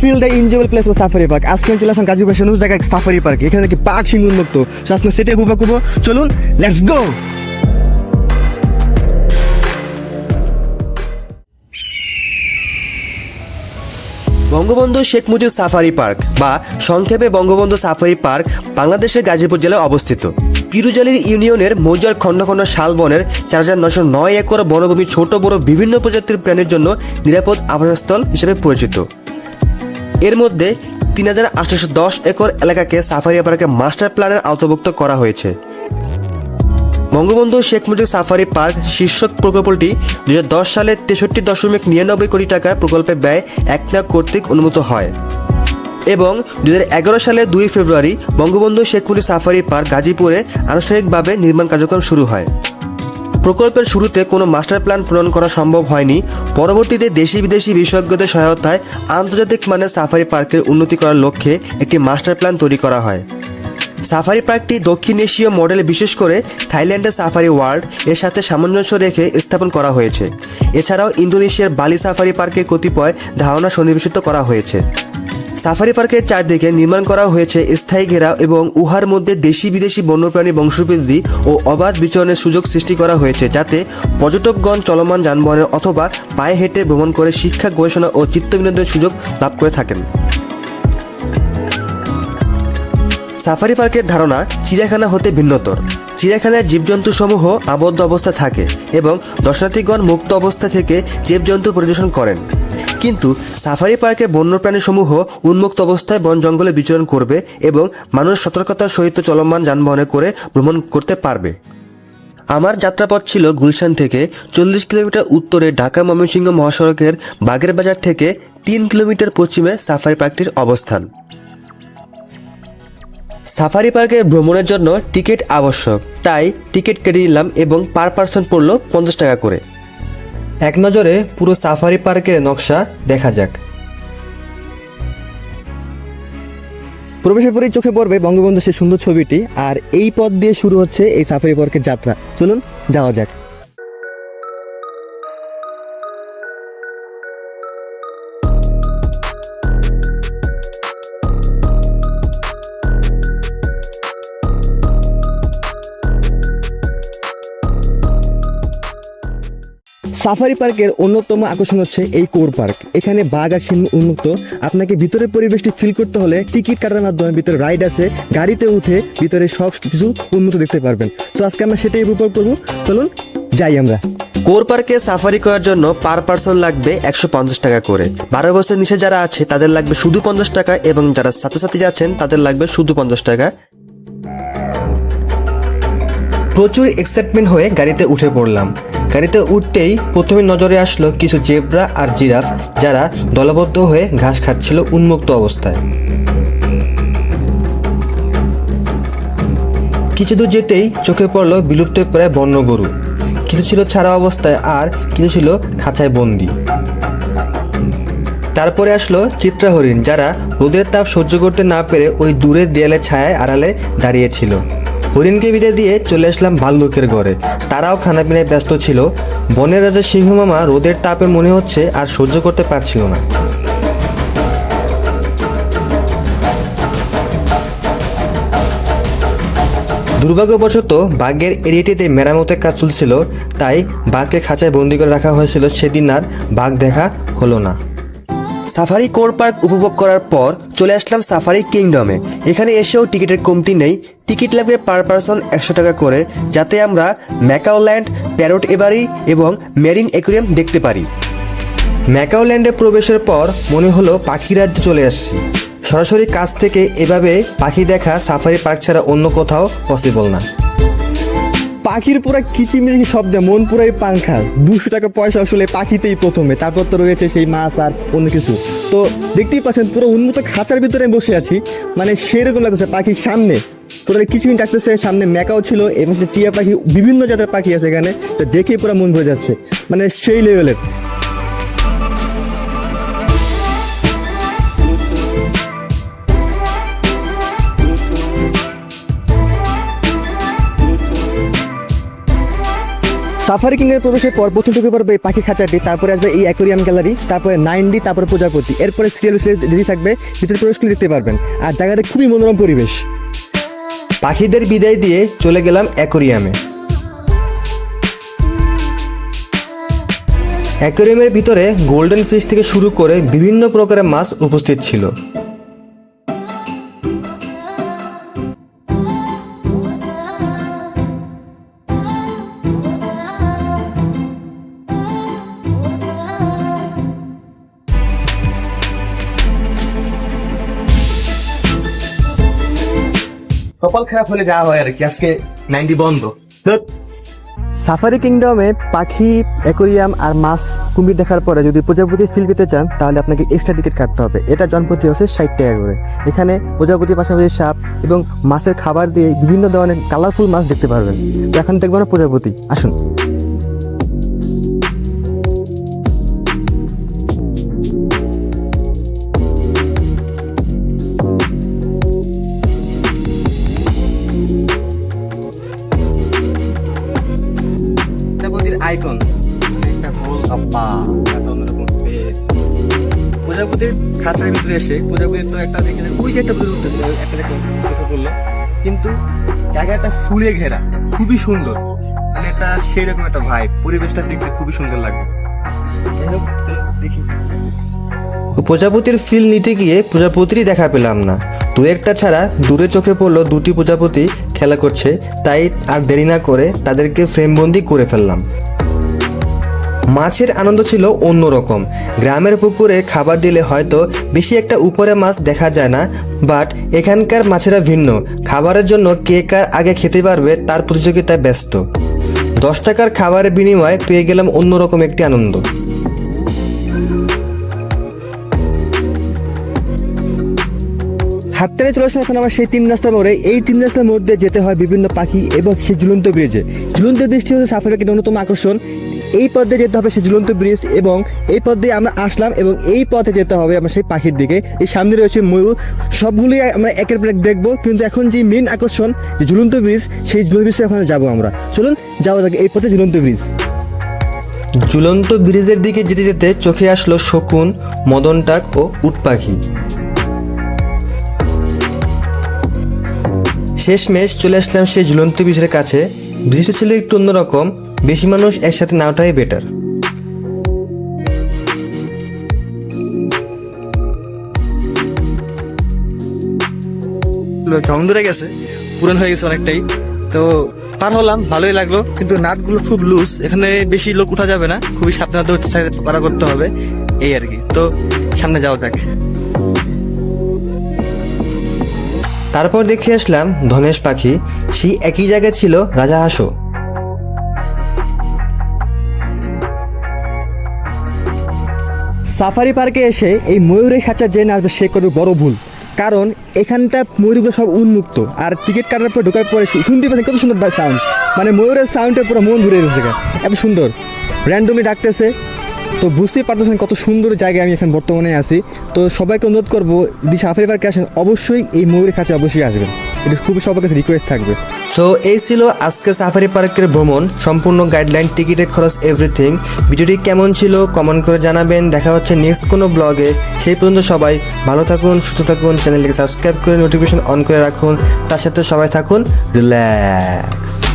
Feel the place of safari park আজকে চলে আসলাম গাজীপুর জায়গায় সাফারি পার্ক এখানে সিং উন্মুক্ত। সো আজকে চলুন let's go Bangabandhu Sheikh Mujib safari park বা সংক্ষেপে বঙ্গবন্ধু সাফারি পার্ক বাংলাদেশের গাজীপুর জেলায় অবস্থিত। পিরুজালির ইউনিয়নের মৌজার খণ্ড খণ্ড শালবনের চার হাজার নশো নয় একর বনভূমি ছোট বড় বিভিন্ন প্রজাতির প্রাণীর জন্য নিরাপদ আবাসস্থল হিসেবে পরিচিত। এর মধ্যে তিন হাজার আটশোশো দশ একর এলাকাকে সাফারি পার্কের মাস্টার প্ল্যানের আওতাভুক্ত করা হয়েছে। বঙ্গবন্ধু শেখ মুজিব সাফারি পার্ক শীর্ষক প্রকল্পটি দু হাজার দশ সালে তেষট্টি দশমিক নিরানব্বই কোটি টাকা প্রকল্পে ব্যয় একনাক কর্তৃক অনুমোদিত হয়। এবং দু হাজার এগারো সালে দুই ফেব্রুয়ারি বঙ্গবন্ধু শেখ মুজিব সাফারি পার্ক গাজীপুরে আনুষ্ঠানিকভাবে নির্মাণ কার্যক্রম শুরু হয়। প্রকল্পের শুরুতে কোনো মাস্টার প্ল্যান প্রণয়ন করা সম্ভব হয়নি। পরবর্তীতে দেশি বিদেশি বিশেষজ্ঞদের সহায়তায় আন্তর্জাতিক মানের সাফারি পার্কের উন্নতি করার লক্ষ্যে একটি মাস্টার প্ল্যান তৈরি করা হয়। সাফারি পার্কটি দক্ষিণ এশীয় মডেল বিশেষ করে থাইল্যান্ডের সাফারি ওয়ার্ল্ড এর সাথে সামঞ্জস্য রেখে স্থাপন করা হয়েছে। এছাড়াও ইন্দোনেশিয়ার বালি সাফারি পার্কের কতিপয় ধারণা সন্নিবেশিত করা হয়েছে। সাফারি পার্কের চারদিকে নির্মাণ করা হয়েছে স্থায়ী ঘেরাও এবং উহার মধ্যে দেশি বিদেশি বন্যপ্রাণী বংশবৃদ্ধি ও অবাধ বিচরণের সুযোগ সৃষ্টি করা হয়েছে, যাতে পর্যটকগণ চলমান যানবাহনের অথবা পায়ে হেঁটে ভ্রমণ করে শিক্ষা, গবেষণা ও চিত্ত বিনোদনের সুযোগ লাভ করে থাকেন। সাফারি পার্কের ধারণা চিড়িয়াখানা হতে ভিন্নতর। চিড়িয়াখানায় জীবজন্তু সমূহ আবদ্ধ অবস্থা থাকে এবং দর্শনার্থীগণ মুক্ত অবস্থা থেকে জীবজন্তু পরিদর্শন করেন। কিন্তু সাফারি পার্কে বন্যপ্রাণী সমূহ উন্মুক্ত অবস্থায় বন জঙ্গলে বিচরণ করবে এবং মানুষ সতর্কতার সহিত চলমান যানবাহনে করে ভ্রমণ করতে পারবে। আমার যাত্রাপথ ছিল গুলশান থেকে চল্লিশ কিলোমিটার উত্তরে ঢাকা ময়মনসিংহ মহাসড়কের বাগের বাজার থেকে তিন কিলোমিটার পশ্চিমে সাফারি পার্কটির অবস্থান। সাফারি পার্কে ভ্রমণের জন্য টিকিট আবশ্যক, তাই টিকিট কেটে নিলাম এবং পার পার্সন পড়ল পঞ্চাশ টাকা করে। এক নজরে পুরো সাফারি পার্কের নকশা দেখা যাক। প্রবেশের পরেই চোখে পড়বে বঙ্গবন্ধু সেই সুন্দর ছবিটি, আর এই পথ দিয়ে শুরু হচ্ছে এই সাফারি পার্কের যাত্রা। চলুন, যাওয়া যাক। সাফারি পার্কের অন্যতম আকর্ষণ হচ্ছে এই কোর পার্ক। এখানে বাঘ আর সিংহ উন্মুক্ত। আপনাকে ভিতরের পরিবেশটি ফিল করতে হলে টিকিট কাটার মাধ্যমে ভিতরে রাইড আছে, গাড়িতে উঠে ভিতরে সব কিছু উন্মুক্ত দেখতে পারবেন। তো আজকে আমরা সেটাই উপভোগ করব। চলুন, যাই আমরা। কোর পার্কে সাফারি করার জন্য পার পার্সন লাগবে একশো পঞ্চাশ টাকা করে। বারো বছর নিচে যারা আছে, তাদের লাগবে শুধু পঞ্চাশ টাকা এবং যারা ছাত্রছাত্রী যাচ্ছেন তাদের লাগবে শুধু পঞ্চাশ টাকা। প্রচুর এক্সাইটমেন্ট হয়ে গাড়িতে উঠে পড়লাম। গাড়িতে উঠতেই প্রথমে নজরে আসলো কিছু জেব্রা আর জিরাফ, যারা দলবদ্ধ হয়ে ঘাস খাচ্ছিল উন্মুক্ত অবস্থায়। কিছু দূর যেতেই চোখে পড়ল বিলুপ্ত প্রায় বন্য গরু। কিছু ছিল ছাড়া অবস্থায় আর কিছু ছিল খাঁচায় বন্দি। তারপরে আসলো চিত্রা হরিণ, যারা রোদের তাপ সহ্য করতে না পেরে ওই দূরের দেয়ালের ছায়ায় আড়ালে দাঁড়িয়েছিল হরিণকে বিদায় দিয়ে চলে আসলাম ভাল্লুকের ঘরে। তারাও খানাপিনায় ব্যস্ত ছিল। বনের রাজা সিংহ মামা রোদের তাপে মনে হচ্ছে আর সহ্য করতে পারছিল না। দুর্ভাগ্যবশত বাঘের এরিয়াটিতে মেরামতের কাজ চলছিল, তাই বাঘকে খাঁচায় বন্দি করে রাখা হয়েছিল। সেদিন আর বাঘ দেখা হলো না। সাফারি কোর পার্ক উপভোগ করার পর চলে আসলাম সাফারি কিংডমে। এখানে এসেও টিকিটের কমতি নেই টিকিট লাগবে পার পারসন একশো টাকা করে, যাতে আমরা ম্যাকাওল্যান্ড, প্যারোট এবারি এবং মেরিন অ্যাকুরিয়াম দেখতে পারি। ম্যাকাওল্যান্ডে প্রবেশের পর মনে হলো পাখি রাজ্যে চলে আসছি। সরাসরি কাছ থেকে এভাবে পাখি দেখা সাফারি পার্ক ছাড়া অন্য কোথাও পসিবল না। পাখির পুরো কিচিমিচি শব্দে মন পুরাই পাংখা দুশো টাকা পয়সা আসলে পাখিতেই প্রথমে, তারপর তো রয়েছে সেই মাছ আর অন্য কিছু। তো দেখতেই পাচ্ছেন পুরো উন্নত খাঁচার ভিতরে বসে আছি মানে সেরকম লাগতেছে পাখির সামনে। টোটালি কিছুমিন ডাকতেছে, সামনে ম্যাকাও ছিল, এবং টিয়া পাখি, বিভিন্ন জাতের পাখি আছে এখানে, তো দেখেই পুরো মন ভরে যাচ্ছে। মানে সেই লেভেলের সাফারি কিংয়ে প্রবেশের পর প্রথম ঢুকে পড়বে পাখি খাঁচাটি, তারপরে আসবে এই অ্যাকোরিয়াম গ্যালারি তারপরে নাইন ডি তারপরে প্রজাপতি, এরপরে সিরিয়াল সিরিয়াল যদি থাকবে, ভিতরে প্রবেশ করলে দেখতে পারবেন। আর জায়গাটা খুবই মনোরম পরিবেশ। পাখিদের বিদায় দিয়ে চলে গেলাম অ্যাকোরিয়ামে। অ্যাকোরিয়ামের ভিতরে গোল্ডেন ফিশ থেকে শুরু করে বিভিন্ন প্রকারের মাছ উপস্থিত ছিল। কপাল খারাপ হলে যাওয়া হয় আর কি, আজকে নাইনটি বন্ধ। সাফারি কিংডমে পাখি অ্যাকোরিয়াম আর মাছ কুমির দেখার পরে যদি প্রজাপতি ফিল পেতে চান, তাহলে আপনাকে এক্সট্রা টিকিট কাটতে হবে। এটা জনপ্রতি হচ্ছে ষাট টাকা করে। এখানে প্রজাপতির পাশাপাশি সাপ এবং মাছের খাবার দিয়ে বিভিন্ন ধরনের কালারফুল মাছ দেখতে পারবেন। এখন দেখব না প্রজাপতি। আসুন। এসে প্রজাপতির তো একটা দেখে ওই যে একটা প্রজাপতি ছিল, একটা দেখে চোখে পড়ল কিন্তু জায়গাটা ফুলে ঘেরা খুবই সুন্দর। মানে একটা সেই রকম একটা ভাই পরিবেশটা দেখতে খুবই সুন্দর লাগবে দেখি। প্রজাপতির ফিল নিতে গিয়ে প্রজাপতিরই দেখা পেলাম না। দু একটা ছাড়া দূরে চোখে পড়ল দুটি প্রজাপতি খেলা করছে তাই আর দেরি না করে তাদেরকে ফ্রেমবন্দি করে ফেললাম। মাছের আনন্দ ছিল অন্যরকম। গ্রামের পুকুরে খাবার দিলে হয়তো বেশি একটা উপরে মাছ দেখা যায় না, বাট এখানকার মাছেরা ভিন্ন। খাবারের জন্য কে কার আগে খেতে পারবে তার প্রতিযোগিতায় ব্যস্ত। দশ টাকার খাবারের বিনিময়ে পেয়ে গেলাম অন্যরকম একটি আনন্দ। হাঁটতে চলে আসলাম এখন আমার সেই তিন রাস্তা মোড়ে, এই তিন রাস্তার মধ্যে যেতে হয় বিভিন্ন পাখি এবং সেই ঝুলন্ত ব্রিজে। ঝুলন্ত ব্রিজটি হচ্ছে সাফারির একটি অন্যতম আকর্ষণ। এই পথ যেতে হবে সেই ঝুলন্ত ব্রিজ এবং এই পথ দিয়ে আমরা আসলাম এবং এই পথে যেতে হবে আমরা সেই পাখির দিকে। এই সামনে রয়েছে ময়ূর। সবগুলোই আমরা একের পর এক দেখব। কিন্তু এখন যে মেন আকর্ষণ, যে ঝুলন্ত ব্রিজ, সেই ঝুলন্ত ব্রিজে ওখানে যাব আমরা। চলুন, যাওয়া যাক এই পথে ঝুলন্ত ব্রিজ। ঝুলন্ত ব্রিজের দিকে যেতে যেতে চোখে আসলো শকুন মদনটাক ও উট পাখি। শেষমেশ চলে আসলাম সেই ঝুলন্ত ব্রিজের কাছে। ব্রিজটা ছিল একটু অন্যরকম। বেশি মানুষ একসাথে না ওঠাই বেটার জং ধরে গেছে পুরান হয়ে গেছে অনেকটাই। তো পার হলাম ভালোই লাগল কিন্তু নাটগুলো খুব লুজ এখানে বেশি লোক উঠা যাবে না খুবই সাবধানতা পারা করতে হবে এই আর কি। তো সামনে যাওয়া যাক। তারপর দেখে আসলাম ধনেশ পাখি সেই একই জায়গায় ছিল রাজাহাঁসও সাফারি পার্কে এসে এই ময়ূরের খাঁচা যে আসবে সে করবে বড় ভুল। কারণ এখানটা ময়ূরগুলো সব উন্মুক্ত। আর টিকিট কাটার পর ঢোকার পরে শুনতে পাচ্ছেন কত সুন্দর সাউন্ড মানে ময়ূরের সাউন্ডে পুরো মন ঘুরে গেছে এত সুন্দর। র্যান্ডমলি ডাকতেছে। তো বুঝতেই পারতেছেন কত সুন্দর জায়গায় আমি এখন বর্তমানে আছি। তো সবাইকে অনুরোধ করব, যদি সাফারি পার্কে আসেন, অবশ্যই এই ময়ূরের কাছে অবশ্যই আসবেন। এটা খুবই সবার কাছে রিকোয়েস্ট থাকবে। সো এই ছিল আজকে সাফারি পার্কের ভ্রমণ, সম্পূর্ণ গাইডলাইন টিকিটের খরচ এভরিথিং ভিডিওটি কেমন ছিল কমেন্ট করে জানাবেন। দেখা হচ্ছে নেক্সট কোনো ব্লগে সেই পর্যন্ত সবাই ভালো থাকুন, সুস্থ থাকুন চ্যানেলটিকে সাবস্ক্রাইব করে নোটিফিকেশন অন করে রাখুন। তার সাথে সবাই থাকুন রিল্যাক্স